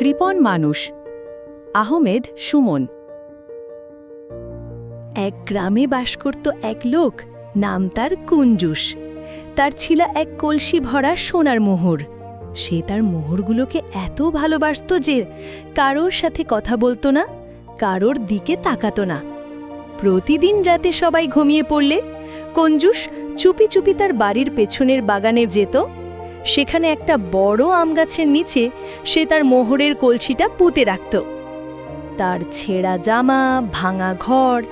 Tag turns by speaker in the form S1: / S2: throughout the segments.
S1: কৃপণ মানুষ। আহমেদ, সুমন। এক গ্রামে বাস করত এক লোক, নাম তার কুঞ্জুস। তার ছিল এক কলসি ভরা সোনার মোহর। সে তার মোহরগুলোকে এত ভালোবাসত যে কারোর সাথে কথা বলতো না, কারোর দিকে তাকাতো না। প্রতিদিন রাতে সবাই ঘুমিয়ে পড়লে কঞ্জুস চুপি চুপি তার বাড়ির পেছনের বাগানে যেত। সেখানে একটা বড় আম গাছের নিচে সে তার মোহরের কলসিটা পুঁতে রাখত। তার ছেঁড়া জামা, ভাঙা ঘর,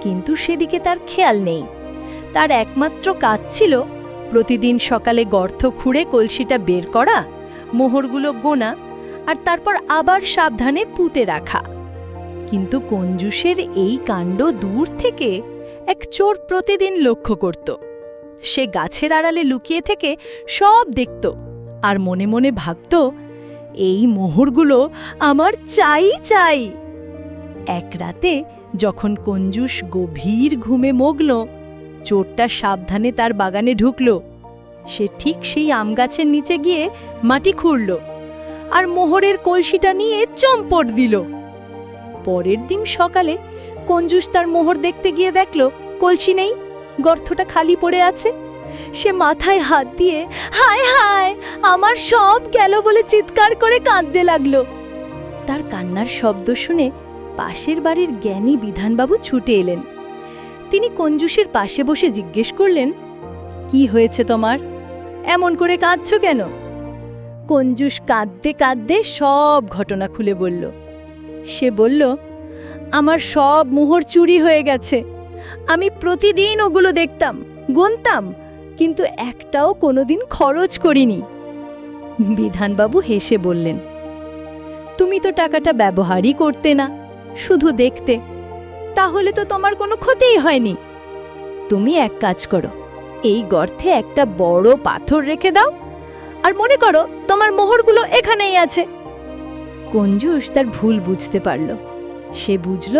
S1: কিন্তু সেদিকে তার খেয়াল নেই। তার একমাত্র কাজ ছিল প্রতিদিন সকালে গর্ত খুঁড়ে কলসিটা বের করা, মোহরগুলো গোনা আর তারপর আবার সাবধানে পুঁতে রাখা। কিন্তু কঞ্জুসের এই কাণ্ড দূর থেকে এক চোর প্রতিদিন লক্ষ্য করত। সে গাছের আড়ালে লুকিয়ে থেকে সব দেখত আর মনে মনে ভাবত, এই মোহরগুলো আমার চাই চাই। এক রাতে যখন কঞ্জুস গভীর ঘুমে মগ্ন, চোরটা সাবধানে তার বাগানে ঢুকল। সে ঠিক সেই আম গাছের নিচে গিয়ে মাটি খুঁড়ল আর মোহরের কলসিটা নিয়ে চম্পট দিল। পরের দিন সকালে কঞ্জুস তার মোহর দেখতে গিয়ে দেখল, কলসি নেই? গর্তটা খালি পড়ে আছে। সে মাথায় হাত দিয়ে, হায় হায়, আমার সব গেল বলে চিৎকার করে কাঁদতে লাগল। তার কান্নার শব্দ শুনে পাশের বাড়ির জ্ঞানী বিধানবাবু ছুটে এলেন। তিনি কঞ্জুসের পাশে বসে জিজ্ঞেস করলেন, কি হয়েছে তোমার? এমন করে কাঁদছ কেন? কঞ্জুস কাঁদতে কাঁদতে সব ঘটনা খুলে বলল। সে বলল, আমার সব মোহর চুরি হয়ে গেছে। আমি প্রতিদিন ওগুলো দেখতাম, গুনতাম, কিন্তু একটাও কোনোদিন খরচ করিনি। বিধানবাবু হেসে বললেন, তুমি তো টাকাটা ব্যবহারই করতে না, শুধু দেখতে। তাহলে তো তোমার কোনো ক্ষতিই হয়নি। তুমি এক কাজ করো, এই গর্তে একটা বড় পাথর রেখে দাও, আর মনে করো তোমার মোহরগুলো এখানেই আছে। কঞ্জুস তার ভুল বুঝতে পারল। সে বুঝল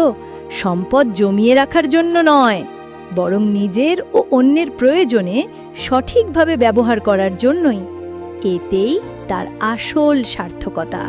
S1: সম্পদ জমিয়ে রাখার জন্য নয়, বরং নিজের ও অন্যের প্রয়োজনে সঠিকভাবে ব্যবহার করার জন্যই। এতেই তার আসল সার্থকতা।